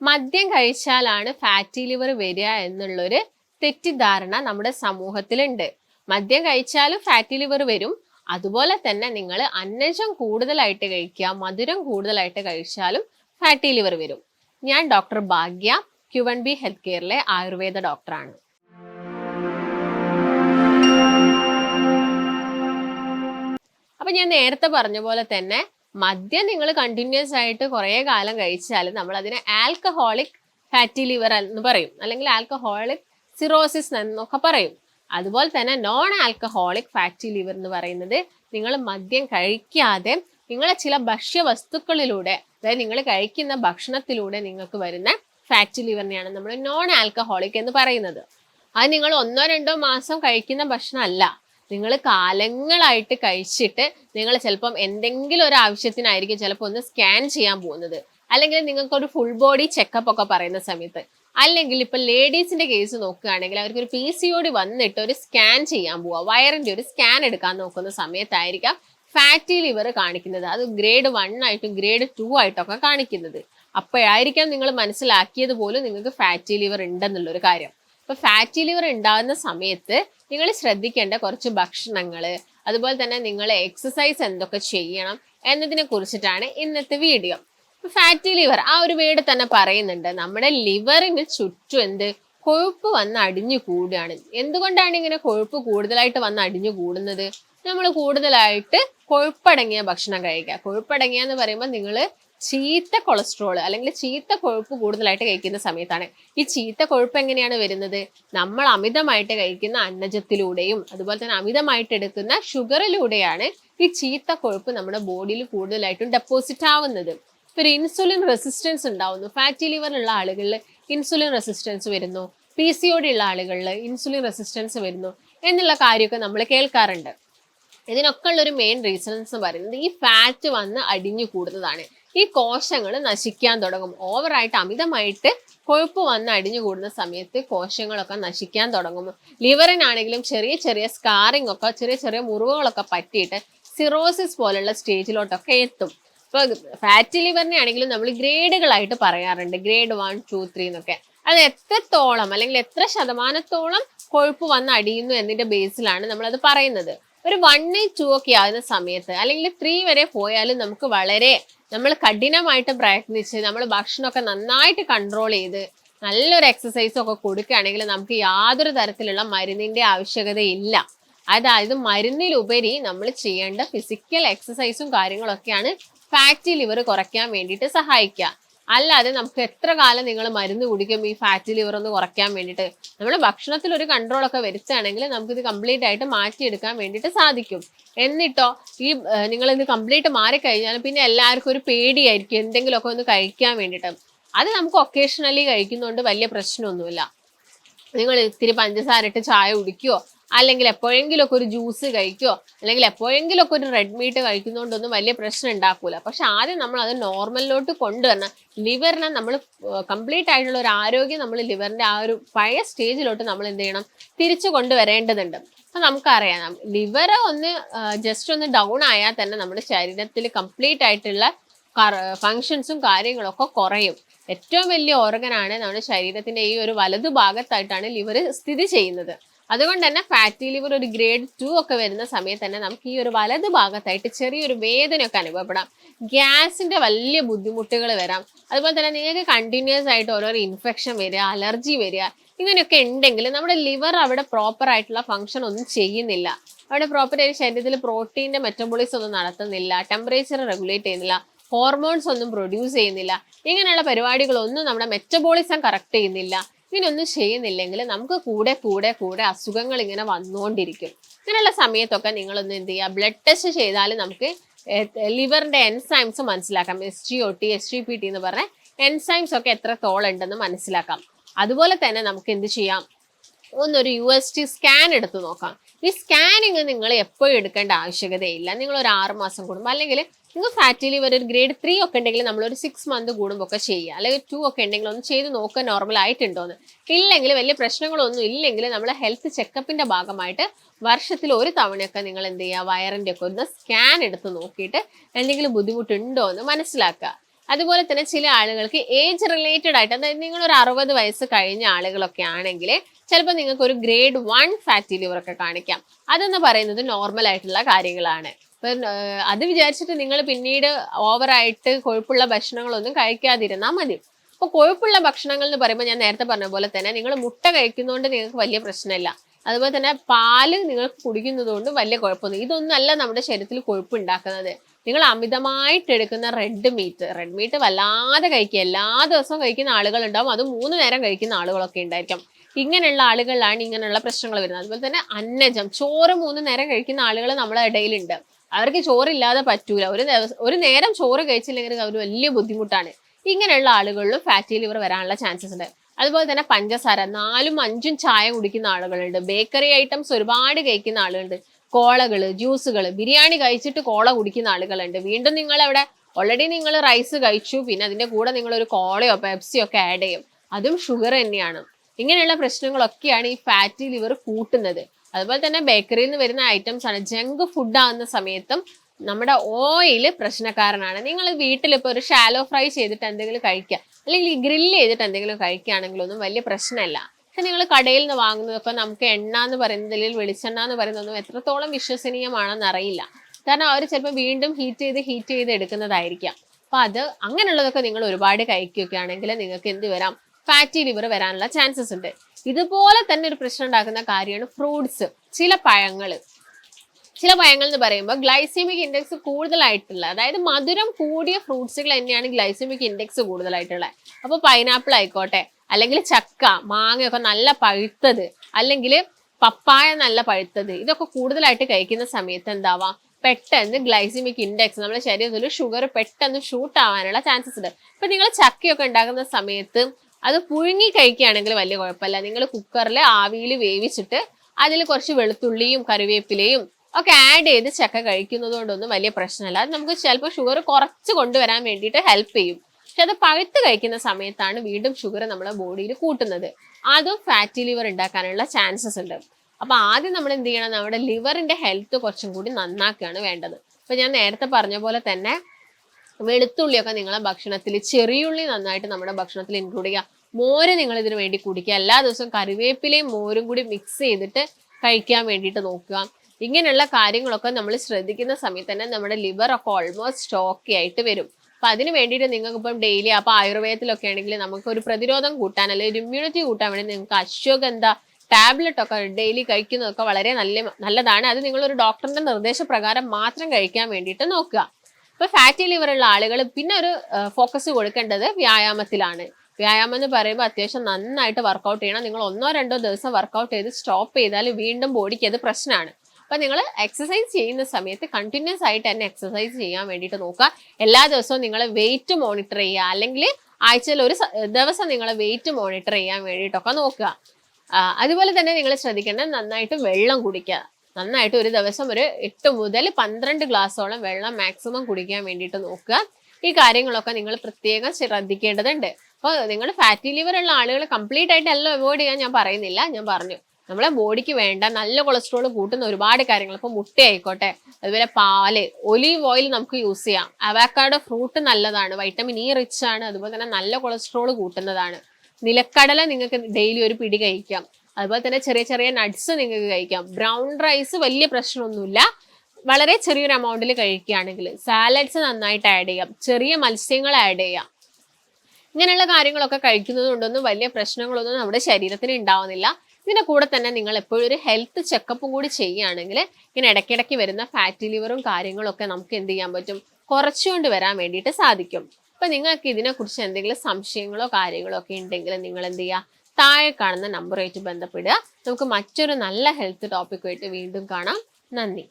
മദ്യം കഴിച്ചാലാണ് fatty liver വരിക എന്നുള്ളൊരു തെറ്റിദ്ധാരണ നമ്മുടെ സമൂഹത്തിലുണ്ട്. മദ്യം കഴിച്ചാലും ഫാറ്റി ലിവർ വരും. അതുപോലെ തന്നെ നിങ്ങൾ അന്നജം കൂടുതലായിട്ട് കഴിക്കുക മധുരം കൂടുതലായിട്ട് കഴിച്ചാലും ഫാറ്റി ലിവർ വരും. ഞാൻ doctor Bhagya Q one B health കെയറിലെ Ayurveda ഡോക്ടറാണ് അപ്പൊ ഞാൻ നേരത്തെ പറഞ്ഞ പോലെ തന്നെ മദ്യം നിങ്ങൾ കണ്ടിന്യൂസ് ആയിട്ട് കുറേ കാലം കഴിച്ചാൽ നമ്മൾ അതിനെ ആൽക്കഹോളിക് ഫാറ്റി ലിവർ എന്ന് പറയും. അല്ലെങ്കിൽ ആൽക്കഹോളിക് സിറോസിസ് എന്നൊക്കെ പറയും. അതുപോലെ തന്നെ നോൺ ആൽക്കഹോളിക് ഫാറ്റി ലിവർ എന്ന് പറയുന്നത് നിങ്ങൾ മദ്യം കഴിക്കാതെ നിങ്ങളെ ചില ഭക്ഷ്യവസ്തുക്കളിലൂടെ അതായത് നിങ്ങൾ കഴിക്കുന്ന ഭക്ഷണത്തിലൂടെ നിങ്ങൾക്ക് വരുന്ന ഫാറ്റി ലിവറിനെയാണ് നമ്മൾ നോൺ ആൽക്കഹോളിക് എന്ന് പറയുന്നത്. അത് നിങ്ങൾ ഒന്നോ രണ്ടോ മാസം കഴിക്കുന്ന ഭക്ഷണമല്ല. നിങ്ങൾ കാലങ്ങളായിട്ട് കഴിച്ചിട്ട് നിങ്ങൾ ചിലപ്പം എന്തെങ്കിലും ഒരു ആവശ്യത്തിനായിരിക്കും ചിലപ്പോൾ ഒന്ന് സ്കാൻ ചെയ്യാൻ പോകുന്നത്. അല്ലെങ്കിൽ നിങ്ങൾക്ക് ഒരു ഫുൾ ബോഡി ചെക്കപ്പ് ഒക്കെ പറയുന്ന സമയത്ത്. അല്ലെങ്കിൽ ഇപ്പൊ ലേഡീസിന്റെ കേസ് നോക്കുകയാണെങ്കിൽ അവർക്ക് ഒരു പി സി ഒ ഡി വന്നിട്ട് ഒരു സ്കാൻ ചെയ്യാൻ പോവുക വയറിന്റെ ഒരു സ്കാൻ എടുക്കാൻ നോക്കുന്ന സമയത്തായിരിക്കാം ഫാറ്റി ലിവർ കാണിക്കുന്നത്. അത് ഗ്രേഡ് വൺ ആയിട്ടും ഗ്രേഡ് ടു ആയിട്ടൊക്കെ കാണിക്കുന്നത്. അപ്പോഴായിരിക്കാം നിങ്ങൾ മനസ്സിലാക്കിയത് പോലും നിങ്ങൾക്ക് ഫാറ്റി ലിവർ ഉണ്ടെന്നുള്ളൊരു കാര്യം. അപ്പൊ ഫാറ്റി ലിവർ ഉണ്ടാകുന്ന സമയത്ത് നിങ്ങൾ ശ്രദ്ധിക്കേണ്ട കുറച്ച് ഭക്ഷണങ്ങൾ അതുപോലെ തന്നെ നിങ്ങൾ എക്സസൈസ് എന്തൊക്കെ ചെയ്യണം എന്നതിനെ കുറിച്ചിട്ടാണ് ഇന്നത്തെ വീഡിയോ ഫാറ്റി ലിവർ ആ ഒരു വീട് തന്നെ പറയുന്നുണ്ട് നമ്മുടെ ലിവറിന് ചുറ്റും എന്ത്? കൊഴുപ്പ് വന്ന് അടിഞ്ഞു കൂടുകയാണ്. എന്തുകൊണ്ടാണ് ഇങ്ങനെ കൊഴുപ്പ് കൂടുതലായിട്ട് വന്ന് അടിഞ്ഞു കൂടുന്നത്? നമ്മൾ കൂടുതലായിട്ട് കൊഴുപ്പടങ്ങിയ ഭക്ഷണം കഴിക്കുക. കൊഴുപ്പടങ്ങിയ എന്ന് പറയുമ്പോൾ നിങ്ങൾ ചീത്ത കൊളസ്ട്രോൾ അല്ലെങ്കിൽ ചീത്ത കൊഴുപ്പ് കൂടുതലായിട്ട് കഴിക്കുന്ന സമയത്താണ്. ഈ ചീത്ത കൊഴുപ്പ് എങ്ങനെയാണ് വരുന്നത്? നമ്മൾ അമിതമായിട്ട് കഴിക്കുന്ന അന്നജത്തിലൂടെയും അതുപോലെ തന്നെ അമിതമായിട്ട് എടുക്കുന്ന ഷുഗറിലൂടെയാണ് ഈ ചീത്ത കൊഴുപ്പ് നമ്മുടെ ബോഡിയിൽ കൂടുതലായിട്ടും ഡെപ്പോസിറ്റ് ആവുന്നത്. ഒരു ഇൻസുലിൻ റെസിസ്റ്റൻസ് ഉണ്ടാവുന്നു. ഫാറ്റി ലിവർ ഉള്ള ആളുകളിൽ ഇൻസുലിൻ റെസിസ്റ്റൻസ് വരുന്നു. പി സി ഉള്ള ആളുകളിൽ ഇൻസുലിൻ റെസിസ്റ്റൻസ് വരുന്നു എന്നുള്ള കാര്യമൊക്കെ നമ്മൾ കേൾക്കാറുണ്ട്. ഇതിനൊക്കെ ഉള്ള ഒരു മെയിൻ റീസൺസ് എന്ന് പറയുന്നത് ഈ ഫാറ്റ് വന്ന് അടിഞ്ഞു കൂടുന്നതാണ്. ഈ കോശങ്ങൾ നശിക്കാൻ തുടങ്ങും. ഓവറായിട്ട് അമിതമായിട്ട് കൊഴുപ്പ് വന്ന് അടിഞ്ഞു കൂടുന്ന സമയത്ത് കോശങ്ങളൊക്കെ നശിക്കാൻ തുടങ്ങും. ലിവറിനാണെങ്കിലും ചെറിയ ചെറിയ സ്കാറിംഗ് ഒക്കെ ചെറിയ ചെറിയ മുറിവുകളൊക്കെ പറ്റിയിട്ട് സിറോസിസ് പോലുള്ള സ്റ്റേജിലോട്ടൊക്കെ എത്തും. ഇപ്പൊ ഫാറ്റി ലിവറിനെ ആണെങ്കിലും നമ്മൾ ഗ്രേഡുകളായിട്ട് പറയാറുണ്ട്. ഗ്രേഡ് വൺ ടു ത്രീ എന്നൊക്കെ. അത് എത്രത്തോളം അല്ലെങ്കിൽ എത്ര ശതമാനത്തോളം കൊഴുപ്പ് വന്ന് അടിയുന്നു എന്നതിന്റെ ബേസിലാണ് നമ്മൾ അത് പറയുന്നത്. ഒരു വൺ ടു ഒക്കെ ആകുന്ന സമയത്ത് അല്ലെങ്കിൽ ത്രീ വരെ പോയാലും നമുക്ക് വളരെ നമ്മൾ കഠിനമായിട്ട് പ്രയത്നിച്ച് നമ്മൾ ഭക്ഷണമൊക്കെ നന്നായിട്ട് കൺട്രോൾ ചെയ്ത് നല്ലൊരു എക്സസൈസും ഒക്കെ കൊടുക്കുകയാണെങ്കിൽ നമുക്ക് യാതൊരു തരത്തിലുള്ള മരുന്നിന്റെ ആവശ്യകതയില്ല. അതായത് മരുന്നിലുപരി നമ്മൾ ചെയ്യേണ്ട ഫിസിക്കൽ എക്സസൈസും കാര്യങ്ങളൊക്കെയാണ് ഫാറ്റി ലിവർ കുറയ്ക്കാൻ വേണ്ടിയിട്ട് സഹായിക്കുക. അല്ലാതെ നമുക്ക് എത്ര കാലം നിങ്ങൾ മരുന്ന് കുടിക്കും ഈ ഫാറ്റ് ലിവർ ഒന്ന് കുറയ്ക്കാൻ വേണ്ടിയിട്ട്? നമ്മൾ ഭക്ഷണത്തിൽ ഒരു കൺട്രോൾ ഒക്കെ വരുത്തുകയാണെങ്കിൽ നമുക്കിത് കംപ്ലീറ്റ് ആയിട്ട് മാറ്റിയെടുക്കാൻ വേണ്ടിയിട്ട് സാധിക്കും. എന്നിട്ടോ ഈ നിങ്ങൾ ഇത് കംപ്ലീറ്റ് മാറിക്കഴിഞ്ഞാൽ പിന്നെ എല്ലാവർക്കും ഒരു പേടിയായിരിക്കും എന്തെങ്കിലുമൊക്കെ ഒന്ന് കഴിക്കാൻ വേണ്ടിയിട്ട്. അത് നമുക്ക് ഒക്കേഷണലി കഴിക്കുന്നതുകൊണ്ട് വലിയ പ്രശ്നമൊന്നുമില്ല. നിങ്ങൾ ഇത്തിരി പഞ്ചസാര ഇട്ട് ചായ കുടിക്കുകയോ അല്ലെങ്കിൽ എപ്പോഴെങ്കിലുമൊക്കെ ഒരു ജ്യൂസ് കഴിക്കുകയോ അല്ലെങ്കിൽ എപ്പോഴെങ്കിലുമൊക്കെ ഒരു റെഡ് മീറ്റ് കഴിക്കുന്നതുകൊണ്ടൊന്നും വലിയ പ്രശ്നം ഉണ്ടാക്കൂല. പക്ഷെ ആദ്യം നമ്മൾ അത് നോർമലിലോട്ട് കൊണ്ടുവരണം. ലിവറിനെ നമ്മൾ കംപ്ലീറ്റ് ആയിട്ടുള്ള ഒരു ആരോഗ്യം നമ്മൾ ലിവറിന്റെ ആ ഒരു പഴയ സ്റ്റേജിലോട്ട് നമ്മൾ എന്ത് ചെയ്യണം? തിരിച്ചു കൊണ്ടുവരേണ്ടതുണ്ട്. അപ്പൊ നമുക്കറിയാം ലിവർ ഒന്ന് ജസ്റ്റ് ഒന്ന് ഡൗൺ ആയാൽ തന്നെ നമ്മുടെ ശരീരത്തിൽ കംപ്ലീറ്റ് ആയിട്ടുള്ള ഫങ്ഷൻസും കാര്യങ്ങളൊക്കെ കുറയും. ഏറ്റവും വലിയ ഓർഗനാണ് നമ്മുടെ ശരീരത്തിന്റെ ഈ ഒരു വലതു ഭാഗത്തായിട്ടാണ് ലിവർ സ്ഥിതി ചെയ്യുന്നത്. അതുകൊണ്ട് തന്നെ ഫാറ്റി ലിവർ ഒരു ഗ്രേഡ് ടു ഒക്കെ വരുന്ന സമയത്ത് തന്നെ നമുക്ക് ഈ ഒരു വലത് ഭാഗത്തായിട്ട് ചെറിയൊരു വേദനയൊക്കെ അനുഭവപ്പെടാം. ഗ്യാസിന്റെ വലിയ ബുദ്ധിമുട്ടുകൾ വരാം. അതുപോലെ തന്നെ നിങ്ങൾക്ക് കണ്ടിന്യൂസ് ആയിട്ട് ഓരോരോ ഇൻഫെക്ഷൻ വരിക അലർജി വരിക ഇങ്ങനെയൊക്കെ ഉണ്ടെങ്കിൽ നമ്മുടെ ലിവർ അവിടെ പ്രോപ്പർ ആയിട്ടുള്ള ഫംഗ്ഷൻ ഒന്നും ചെയ്യുന്നില്ല. അവിടെ പ്രോപ്പർ ആയിട്ട് ശരീരത്തിൽ പ്രോട്ടീന്റെ മെറ്റബോളിസം ഒന്നും നടത്തുന്നില്ല ടെമ്പറേച്ചർ റെഗുലേറ്റ് ചെയ്യുന്നില്ല ഹോർമോൺസ് ഒന്നും പ്രൊഡ്യൂസ് ചെയ്യുന്നില്ല ഇങ്ങനെയുള്ള പരിപാടികളൊന്നും നമ്മുടെ മെറ്റബോളിസം കറക്റ്റ് ചെയ്യുന്നില്ല. ഇങ്ങനെയൊന്നും ചെയ്യുന്നില്ലെങ്കിൽ നമുക്ക് കൂടെ കൂടെ കൂടെ അസുഖങ്ങൾ ഇങ്ങനെ വന്നുകൊണ്ടിരിക്കും ഇങ്ങനെയുള്ള സമയത്തൊക്കെ നിങ്ങളൊന്ന് എന്ത് ചെയ്യുക ബ്ലഡ് ടെസ്റ്റ് ചെയ്താൽ നമുക്ക് ലിവറിന്റെ എൻസൈംസ് മനസ്സിലാക്കാം. S G O T S G P T എന്ന് പറഞ്ഞ എൻസൈംസ് ഒക്കെ എത്രത്തോളം ഉണ്ടെന്ന് മനസ്സിലാക്കാം. അതുപോലെ തന്നെ നമുക്ക് എന്ത് ചെയ്യാം ഒന്നൊരു യു എസ് ടി സ്കാൻ എടുത്ത് നോക്കാം. ഈ സ്കാനിങ് നിങ്ങൾ എപ്പോഴും എടുക്കേണ്ട ആവശ്യകതയില്ല. നിങ്ങൾ ഒരു ആറ് മാസം കൂടുമ്പോൾ അല്ലെങ്കിൽ നിങ്ങൾ ഫാറ്റി ലിവർ ഒരു ഗ്രേഡ് ത്രീ ഒക്കെ ഉണ്ടെങ്കിൽ നമ്മൾ ഒരു സിക്സ് മന്ത് കൂടുമ്പോൾ ഒക്കെ ചെയ്യുക. അല്ലെങ്കിൽ ടു ഒക്കെ ഉണ്ടെങ്കിൽ ഒന്ന് ചെയ്ത് നോക്കുക നോർമൽ ആയിട്ടുണ്ടോന്ന്. ഇല്ലെങ്കിൽ വലിയ പ്രശ്നങ്ങളൊന്നും ഇല്ലെങ്കിൽ നമ്മൾ ഹെൽത്ത് ചെക്കപ്പിന്റെ ഭാഗമായിട്ട് വർഷത്തിൽ ഒരു തവണയൊക്കെ നിങ്ങൾ എന്ത് ചെയ്യുക വയറിന്റെ ഒക്കെ ഒന്ന് സ്കാൻ എടുത്ത് നോക്കിയിട്ട് എന്തെങ്കിലും ബുദ്ധിമുട്ടുണ്ടോ എന്ന് മനസ്സിലാക്കുക. അതുപോലെ തന്നെ ചില ആളുകൾക്ക് ഏജ് റിലേറ്റഡ് ആയിട്ട് അതായത് നിങ്ങൾ ഒരു അറുപത് വയസ്സ് കഴിഞ്ഞ ആളുകളൊക്കെ ആണെങ്കിൽ ചിലപ്പോൾ നിങ്ങൾക്ക് ഒരു ഗ്രേഡ് വൺ ഫാറ്റി ലിവർ ഒക്കെ കാണിക്കാം. അതെന്ന് പറയുന്നത് നോർമൽ ആയിട്ടുള്ള കാര്യങ്ങളാണ്. ഇപ്പം അത് വിചാരിച്ചിട്ട് നിങ്ങൾ പിന്നീട് ഓവറായിട്ട് കൊഴുപ്പുള്ള ഭക്ഷണങ്ങളൊന്നും കഴിക്കാതിരുന്നാൽ മതി. അപ്പോൾ കൊഴുപ്പുള്ള ഭക്ഷണങ്ങൾ എന്ന് പറയുമ്പോൾ ഞാൻ നേരത്തെ പറഞ്ഞ പോലെ തന്നെ നിങ്ങൾ മുട്ട കഴിക്കുന്നതുകൊണ്ട് നിങ്ങൾക്ക് വലിയ പ്രശ്നമില്ല അതുപോലെ തന്നെ പാൽ നിങ്ങൾക്ക് കുടിക്കുന്നത് കൊണ്ട് വലിയ കുഴപ്പമൊന്നും ഇതൊന്നല്ല നമ്മുടെ ശരീരത്തിൽ കൊഴുപ്പ് ഉണ്ടാക്കുന്നത് നിങ്ങൾ അമിതമായിട്ട് എടുക്കുന്ന റെഡ് മീറ്റ് റെഡ് മീറ്റ് വല്ലാതെ കഴിക്കുക. എല്ലാ ദിവസവും കഴിക്കുന്ന ആളുകളുണ്ടാവും. അത് മൂന്ന് നേരം കഴിക്കുന്ന ആളുകളൊക്കെ ഉണ്ടായിരിക്കും. ഇങ്ങനെയുള്ള ആളുകളിലാണ് ഇങ്ങനെയുള്ള പ്രശ്നങ്ങൾ വരുന്നത്. അതുപോലെ തന്നെ അന്നജം ചോറ് മൂന്ന് നേരം കഴിക്കുന്ന ആളുകൾ നമ്മുടെ ഇടയിലുണ്ട്. അവർക്ക് ചോറില്ലാതെ പറ്റൂല. ഒരു ദിവസം ഒരു നേരം ചോറ് കഴിച്ചില്ലെങ്കിൽ അവർ വലിയ ബുദ്ധിമുട്ടാണ്. ഇങ്ങനെയുള്ള ആളുകളിലും ഫാറ്റി ലിവർ വരാനുള്ള ചാൻസസ് ഉണ്ട്. അതുപോലെ തന്നെ പഞ്ചസാര നാലും അഞ്ചും ചായ കുടിക്കുന്ന ആളുകളുണ്ട്. ബേക്കറി ഐറ്റംസ് ഒരുപാട് കഴിക്കുന്ന ആളുകളുണ്ട്. കോളകൾ ജ്യൂസുകൾ ബിരിയാണി കഴിച്ചിട്ട് കോള കുടിക്കുന്ന ആളുകളുണ്ട്. വീണ്ടും നിങ്ങൾ അവിടെ ഓൾറെഡി നിങ്ങൾ റൈസ് കഴിച്ചു പിന്നെ അതിന്റെ കൂടെ നിങ്ങൾ ഒരു കോളയോ പെപ്സിയോ ഒക്കെ ആഡ് ചെയ്യും. അതും ഷുഗർ തന്നെയാണ്. ഇങ്ങനെയുള്ള പ്രശ്നങ്ങളൊക്കെയാണ് ഈ ഫാറ്റി ലിവർ കൂട്ടുന്നത്. അതുപോലെ തന്നെ ബേക്കറിയിൽ നിന്ന് വരുന്ന ഐറ്റംസ് ആണ് ജങ്ക് ഫുഡ് ആവുന്ന സമയത്തും നമ്മുടെ ഓയിൽ പ്രശ്നക്കാരനാണ്. നിങ്ങൾ വീട്ടിൽ ഇപ്പോൾ ഒരു ഷാലോ ഫ്രൈ ചെയ്തിട്ട് എന്തെങ്കിലും കഴിക്കുക അല്ലെങ്കിൽ ഗ്രില്ല് ചെയ്തിട്ട് എന്തെങ്കിലും കഴിക്കുകയാണെങ്കിലൊന്നും വലിയ പ്രശ്നമല്ല. പക്ഷെ നിങ്ങൾ കടയിൽ നിന്ന് വാങ്ങുന്നതൊക്കെ നമുക്ക് എണ്ണ എന്ന് പറയുന്നത് അല്ലെങ്കിൽ വെളിച്ചെണ്ണ എന്ന് പറയുന്നതൊന്നും എത്രത്തോളം വിശ്വസനീയമാണെന്ന് അറിയില്ല. കാരണം അവർ ചിലപ്പോൾ വീണ്ടും ഹീറ്റ് ചെയ്ത് ഹീറ്റ് ചെയ്ത് എടുക്കുന്നതായിരിക്കാം. അപ്പൊ അത് അങ്ങനെയുള്ളതൊക്കെ നിങ്ങൾ ഒരുപാട് കഴിക്കുകയൊക്കെ ആണെങ്കിൽ നിങ്ങൾക്ക് എന്ത് വരാം? ഫാറ്റി ലിവർ വരാനുള്ള ചാൻസസ് ഉണ്ട്. ഇതുപോലെ തന്നെ ഒരു പ്രശ്നം ഉണ്ടാക്കുന്ന കാര്യമാണ് ഫ്രൂട്ട്സ് ചില പഴങ്ങൾ. ചില പഴങ്ങൾ എന്ന് പറയുമ്പോൾ ഗ്ലൈസീമിക് ഇൻഡെക്സ് കൂടുതലായിട്ടുള്ള അതായത് മധുരം കൂടിയ ഫ്രൂട്ട്സുകൾ തന്നെയാണ് ഗ്ലൈസീമിക് ഇൻഡെക്സ് കൂടുതലായിട്ടുള്ളത്. അപ്പോൾ പൈനാപ്പിൾ ആയിക്കോട്ടെ അല്ലെങ്കിൽ ചക്ക മാങ്ങയൊക്കെ നല്ല പഴുത്തത് അല്ലെങ്കിൽ പപ്പായ നല്ല പഴുത്തത് ഇതൊക്കെ കൂടുതലായിട്ട് കഴിക്കുന്ന സമയത്ത് എന്താവാം? പെട്ടെന്ന് ഗ്ലൈസിമിക് ഇൻഡെക്സ് നമ്മുടെ ശരീരത്തിൽ ഷുഗർ പെട്ടെന്ന് ഷൂട്ട് ആവാനുള്ള ചാൻസസ് ഉണ്ട്. ഇപ്പൊ നിങ്ങൾ ചക്കയൊക്കെ ഉണ്ടാക്കുന്ന സമയത്ത് അത് പുഴുങ്ങി കഴിക്കുകയാണെങ്കിൽ വലിയ കുഴപ്പമില്ല. നിങ്ങൾ കുക്കറിൽ ആവിയിൽ വേവിച്ചിട്ട് അതിൽ കുറച്ച് വെളുത്തുള്ളിയും കറിവേപ്പിലയും ഒക്കെ ആഡ് ചെയ്ത് ചക്ക കഴിക്കുന്നത് കൊണ്ടൊന്നും വലിയ പ്രശ്നമില്ല. അത് നമുക്ക് ചിലപ്പോൾ ഷുഗർ കുറച്ച് കൊണ്ടുവരാൻ വേണ്ടിയിട്ട് ഹെൽപ്പ് ചെയ്യും. പക്ഷെ അത് പഴുത്ത് കഴിക്കുന്ന സമയത്താണ് വീണ്ടും ഷുഗർ നമ്മുടെ ബോഡിയിൽ കൂട്ടുന്നത്. അതും ഫാറ്റി ലിവർ ഉണ്ടാക്കാനുള്ള ചാൻസസ് ഉണ്ട്. അപ്പൊ ആദ്യം നമ്മൾ എന്ത് ചെയ്യണം? നമ്മുടെ ലിവറിന്റെ ഹെൽത്ത് കുറച്ചും കൂടി നന്നാക്കുകയാണ് വേണ്ടത്. ഇപ്പൊ ഞാൻ നേരത്തെ പറഞ്ഞ പോലെ തന്നെ വെളുത്തുള്ളിയൊക്കെ നിങ്ങളെ ഭക്ഷണത്തിൽ ചെറിയുള്ളി നന്നായിട്ട് നമ്മുടെ ഭക്ഷണത്തിൽ ഇൻക്ലൂഡ് ചെയ്യുക. മോര് നിങ്ങൾ ഇതിനു വേണ്ടി കുടിക്കുക. എല്ലാ ദിവസവും കറിവേപ്പിലയും മോരും കൂടി മിക്സ് ചെയ്തിട്ട് കഴിക്കാൻ വേണ്ടിയിട്ട് നോക്കുക. ഇങ്ങനെയുള്ള കാര്യങ്ങളൊക്കെ നമ്മൾ ശ്രദ്ധിക്കുന്ന സമയത്ത് തന്നെ നമ്മുടെ ലിവർ ഒക്കെ ഓൾമോസ്റ്റ് സ്റ്റോക്കി ആയിട്ട് വരും. അപ്പൊ അതിന് വേണ്ടിയിട്ട് നിങ്ങൾക്ക് ഇപ്പം ഡെയിലി അപ്പൊ ആയുർവേദത്തിലൊക്കെ ആണെങ്കിൽ നമുക്ക് ഒരു പ്രതിരോധം കൂട്ടാൻ അല്ലെങ്കിൽ ഒരു ഇമ്മ്യൂണിറ്റി കൂട്ടാൻ വേണ്ടി നിങ്ങൾക്ക് അശ്വഗന്ധ ടാബ്ലറ്റ് ഒക്കെ ഡെയിലി കഴിക്കുന്നതൊക്കെ വളരെ നല്ല നല്ലതാണ്. അത് നിങ്ങൾ ഒരു ഡോക്ടറിന്റെ നിർദ്ദേശപ്രകാരം മാത്രം കഴിക്കാൻ വേണ്ടിയിട്ട് നോക്കുക. ഇപ്പൊ ഫാറ്റി ലിവർ ഉള്ള ആളുകൾ പിന്നെ ഒരു ഫോക്കസ് കൊടുക്കേണ്ടത് വ്യായാമത്തിലാണ്. വ്യായാമം എന്ന് പറയുമ്പോൾ അത്യാവശ്യം നന്നായിട്ട് വർക്കൗട്ട് ചെയ്യണം. നിങ്ങൾ ഒന്നോ രണ്ടോ ദിവസം വർക്കൗട്ട് ചെയ്ത് സ്റ്റോപ്പ് ചെയ്താൽ വീണ്ടും ബോഡിക്ക് അത് പ്രശ്നമാണ്. അപ്പൊ നിങ്ങൾ എക്സസൈസ് ചെയ്യുന്ന സമയത്ത് കണ്ടിന്യൂസ് ആയിട്ട് തന്നെ എക്സസൈസ് ചെയ്യാൻ വേണ്ടിയിട്ട് നോക്കുക. എല്ലാ ദിവസവും നിങ്ങൾ വെയിറ്റ് മോണിറ്റർ ചെയ്യുക. അല്ലെങ്കിൽ ആഴ്ചയിൽ ഒരു ദിവസം നിങ്ങൾ വെയിറ്റ് മോണിറ്റർ ചെയ്യാൻ വേണ്ടിയിട്ടൊക്കെ നോക്കുക. അതുപോലെ തന്നെ നിങ്ങൾ ശ്രദ്ധിക്കേണ്ടത് നന്നായിട്ട് വെള്ളം കുടിക്കുക. നന്നായിട്ട് ഒരു ദിവസം ഒരു എട്ട് മുതൽ പന്ത്രണ്ട് ഗ്ലാസ്സോളം വെള്ളം മാക്സിമം കുടിക്കാൻ വേണ്ടിയിട്ട് നോക്കുക. ഈ കാര്യങ്ങളൊക്കെ നിങ്ങൾ പ്രത്യേകം ശ്രദ്ധിക്കേണ്ടതുണ്ട്. അപ്പോൾ നിങ്ങൾ ഫാറ്റി ലിവർ ഉള്ള ആളുകൾ കംപ്ലീറ്റ് ആയിട്ട് എല്ലാം അവോയ്ഡ് ചെയ്യാൻ ഞാൻ പറയുന്നില്ല. ഞാൻ പറഞ്ഞു നമ്മളെ ബോഡിക്ക് വേണ്ട നല്ല കൊളസ്ട്രോൾ കൂട്ടുന്ന ഒരുപാട് കാര്യങ്ങൾ. ഇപ്പോൾ മുട്ട ആയിക്കോട്ടെ അതുപോലെ പാൽ ഒലീവ് ഓയിൽ നമുക്ക് യൂസ് ചെയ്യാം. അവാക്കാഡോ ഫ്രൂട്ട് നല്ലതാണ് വൈറ്റമിൻ ഇ റിച്ച് ആണ് അതുപോലെ തന്നെ നല്ല കൊളസ്ട്രോൾ കൂട്ടുന്നതാണ്. നിലക്കടല നിങ്ങൾക്ക് ഡെയിലി ഒരു പിടി കഴിക്കാം. അതുപോലെ തന്നെ ചെറിയ ചെറിയ നട്ട്സ് നിങ്ങൾക്ക് കഴിക്കാം. ബ്രൗൺ റൈസ് വലിയ പ്രശ്നമൊന്നുമില്ല. വളരെ ചെറിയൊരു എമൗണ്ടിൽ കഴിക്കുകയാണെങ്കിൽ സാലഡ്സ് നന്നായിട്ട് ആഡ് ചെയ്യാം. ചെറിയ മത്സ്യങ്ങൾ ആഡ് ചെയ്യാം. ഇങ്ങനെയുള്ള കാര്യങ്ങളൊക്കെ കഴിക്കുന്നത് കൊണ്ടൊന്നും വലിയ പ്രശ്നങ്ങളൊന്നും നമ്മുടെ ശരീരത്തിന് ഉണ്ടാവുന്നില്ല. ഇതിന്റെ കൂടെ തന്നെ നിങ്ങൾ എപ്പോഴും ഒരു ഹെൽത്ത് ചെക്കപ്പും കൂടി ചെയ്യുകയാണെങ്കിൽ ഇങ്ങനെ ഇടയ്ക്കിടയ്ക്ക് വരുന്ന ഫാറ്റി ലിവറും കാര്യങ്ങളൊക്കെ നമുക്ക് എന്ത് ചെയ്യാൻ പറ്റും? കുറച്ചുകൊണ്ട് വരാൻ വേണ്ടിയിട്ട് സാധിക്കും. അപ്പം നിങ്ങൾക്ക് ഇതിനെക്കുറിച്ച് എന്തെങ്കിലും സംശയങ്ങളോ കാര്യങ്ങളോ ഒക്കെ ഉണ്ടെങ്കിൽ നിങ്ങൾ എന്ത് ചെയ്യുക? താഴെ കാണുന്ന നമ്പറുമായിട്ട് ബന്ധപ്പെടുക. നമുക്ക് മറ്റൊരു നല്ല ഹെൽത്ത് ടോപ്പിക്കുമായിട്ട് വീണ്ടും കാണാം. നന്ദി.